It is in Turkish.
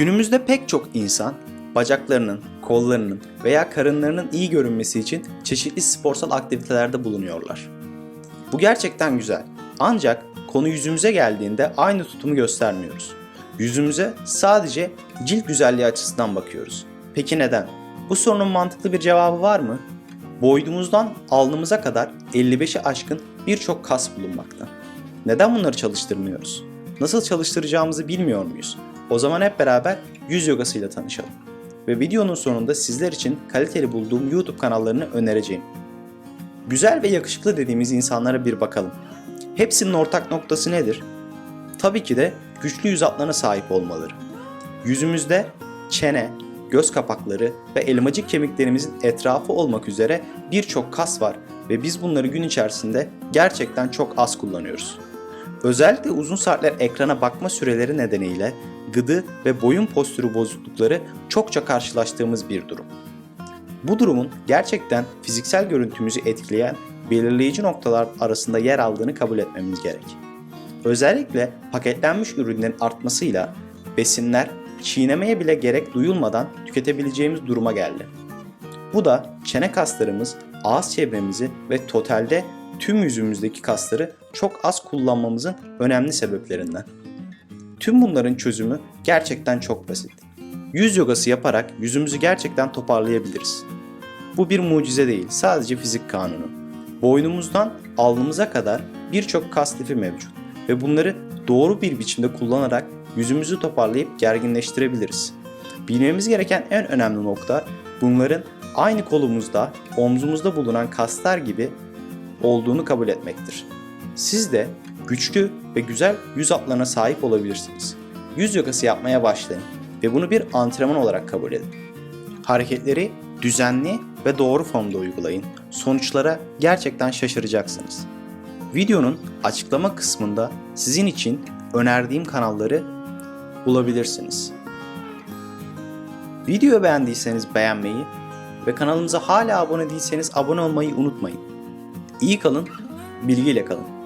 Günümüzde pek çok insan bacaklarının, kollarının veya karınlarının iyi görünmesi için çeşitli sporsal aktivitelerde bulunuyorlar. Bu gerçekten güzel. Ancak konu yüzümüze geldiğinde aynı tutumu göstermiyoruz. Yüzümüze sadece cilt güzelliği açısından bakıyoruz. Peki neden? Bu sorunun mantıklı bir cevabı var mı? Boynumuzdan alnımıza kadar 55'i aşkın birçok kas bulunmakta. Neden bunları çalıştırmıyoruz? Nasıl çalıştıracağımızı bilmiyor muyuz? O zaman hep beraber yüz yogasıyla tanışalım. Ve videonun sonunda sizler için kaliteli bulduğum YouTube kanallarını önereceğim. Güzel ve yakışıklı dediğimiz insanlara bir bakalım. Hepsinin ortak noktası nedir? Tabii ki de güçlü yüz hatlarına sahip olmaları. Yüzümüzde çene, göz kapakları ve elmacık kemiklerimizin etrafı olmak üzere birçok kas var ve biz bunları gün içerisinde gerçekten çok az kullanıyoruz. Özellikle uzun saatler ekrana bakma süreleri nedeniyle gıdı ve boyun postürü bozuklukları çokça karşılaştığımız bir durum. Bu durumun gerçekten fiziksel görüntümüzü etkileyen belirleyici noktalar arasında yer aldığını kabul etmemiz gerek. Özellikle paketlenmiş ürünlerin artmasıyla besinler çiğnemeye bile gerek duyulmadan tüketebileceğimiz duruma geldi. Bu da çene kaslarımız, ağız çevremizi ve totalde tüm yüzümüzdeki kasları çok az kullanmamızın önemli sebeplerinden. Tüm bunların çözümü gerçekten çok basit. Yüz yogası yaparak yüzümüzü gerçekten toparlayabiliriz. Bu bir mucize değil, sadece fizik kanunu. Boynumuzdan alnımıza kadar birçok kas lifi mevcut ve bunları doğru bir biçimde kullanarak yüzümüzü toparlayıp gerginleştirebiliriz. Bilmemiz gereken en önemli nokta bunların aynı kolumuzda, omzumuzda bulunan kaslar gibi olduğunu kabul etmektir. Siz de güçlü ve güzel yüz hatlarına sahip olabilirsiniz. Yüz yogası yapmaya başlayın ve bunu bir antrenman olarak kabul edin. Hareketleri düzenli ve doğru formda uygulayın. Sonuçlara gerçekten şaşıracaksınız. Videonun açıklama kısmında sizin için önerdiğim kanalları bulabilirsiniz. Videoyu beğendiyseniz beğenmeyi ve kanalımıza hala abone değilseniz abone olmayı unutmayın. İyi kalın, bilgiyle kalın.